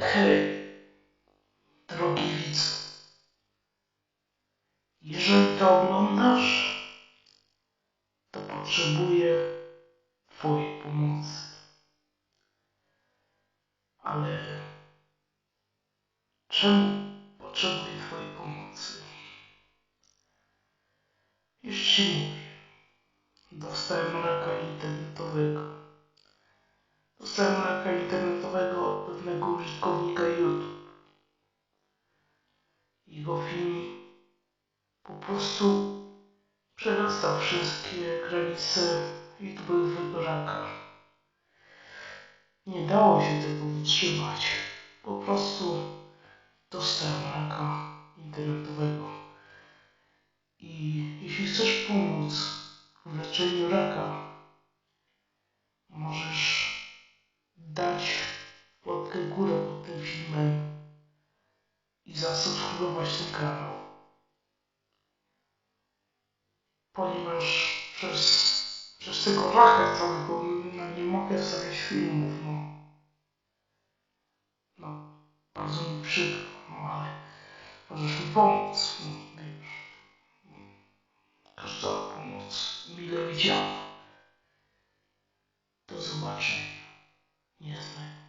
Hej, drogi widz. Jeżeli to oglądasz, to potrzebuję Twojej pomocy. Ale czemu potrzebuję Twojej pomocy? Już Ci mówię. Dostałem raka internetowego. Raka internetowego pewnego użytkownika YouTube. Jego film po prostu przerastał wszystkie granice YouTube'owego raka. Nie dało się tego wytrzymać. Po prostu dostałem raka internetowego. I jeśli chcesz pomóc w leczeniu raka, możesz tego właśnie prawo. Ponieważ przez, przez tego rachę całego no, nie mogę wstawiać filmów, no. No, bardzo mi przykro, no ale możesz mi pomóc, no wiesz. Każda pomoc mile widziana. Do zobaczenia. Nie znam.